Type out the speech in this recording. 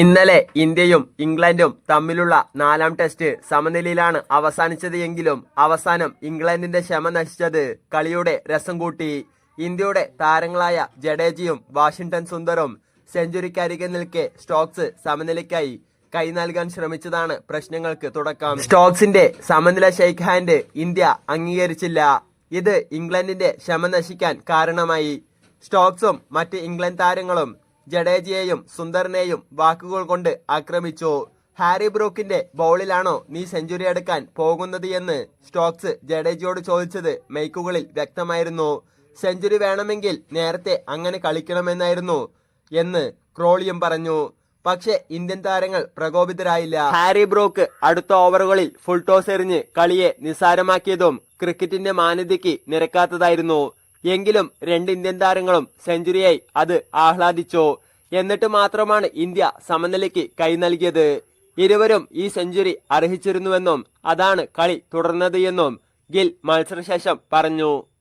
ഇന്നലെ ഇന്ത്യയും ഇംഗ്ലണ്ടും തമ്മിലുള്ള നാലാം ടെസ്റ്റ് സമനിലയിലാണ് അവസാനിച്ചത് എങ്കിലും അവസാനം ഇംഗ്ലണ്ടിന്റെ ക്ഷമ നശിച്ചത് കളിയുടെ രസം കൂട്ടി. ഇന്ത്യയുടെ താരങ്ങളായ ജഡേജയും വാഷിംഗ്ടൺ സുന്ദറും സെഞ്ചുറിക്കരികെ നിൽക്കെ സ്റ്റോക്സ് സമനിലയ്ക്കായി കൈ നൽകാൻ ശ്രമിച്ചതാണ് പ്രശ്നങ്ങൾക്ക് തുടക്കം. സ്റ്റോക്സിന്റെ സമനില ഷെയ്ക്ക് ഹാൻഡ് ഇന്ത്യ അംഗീകരിച്ചില്ല. ഇത് ഇംഗ്ലണ്ടിന്റെ ക്ഷമ നശിക്കാൻ കാരണമായി. സ്റ്റോക്സും മറ്റ് ഇംഗ്ലണ്ട് താരങ്ങളും ജഡേജയെയും സുന്ദറിനെയും വാക്കുകൾ കൊണ്ട് ആക്രമിച്ചു. ഹാരി ബ്രൂക്കിന്റെ ബൗളിലാണോ നീ സെഞ്ചുറി എടുക്കാൻ പോകുന്നത് എന്ന് സ്റ്റോക്സ് ജഡേജയോട് ചോദിച്ചത് മെയ്ക്കുകളിൽ വ്യക്തമായിരുന്നു. സെഞ്ചുറി വേണമെങ്കിൽ നേരത്തെ അങ്ങനെ കളിക്കണമെന്നായിരുന്നു എന്ന് ക്രോളിയും പറഞ്ഞു. പക്ഷേ ഇന്ത്യൻ താരങ്ങൾ പ്രകോപിതരായില്ല. ഹാരി ബ്രോക്ക് അടുത്ത ഓവറുകളിൽ ഫുൾ ടോസ് എറിഞ്ഞ് കളിയെ നിസ്സാരമാക്കിയതും ക്രിക്കറ്റിന്റെ മാന്യതയ്ക്ക് നിരക്കാത്തതായിരുന്നു. എങ്കിലും രണ്ട് ഇന്ത്യൻ താരങ്ങളും സെഞ്ചുറിയായി അത് ആഹ്ലാദിച്ചു. എന്നിട്ട് മാത്രമാണ് ഇന്ത്യ സമനിലയ്ക്ക് കൈ നൽകിയത്. ഇരുവരും ഈ സെഞ്ചുറി അർഹിച്ചിരുന്നുവെന്നും അതാണ് കളി തുടർന്നത് എന്നും ഗിൽ മത്സരശേഷം പറഞ്ഞു.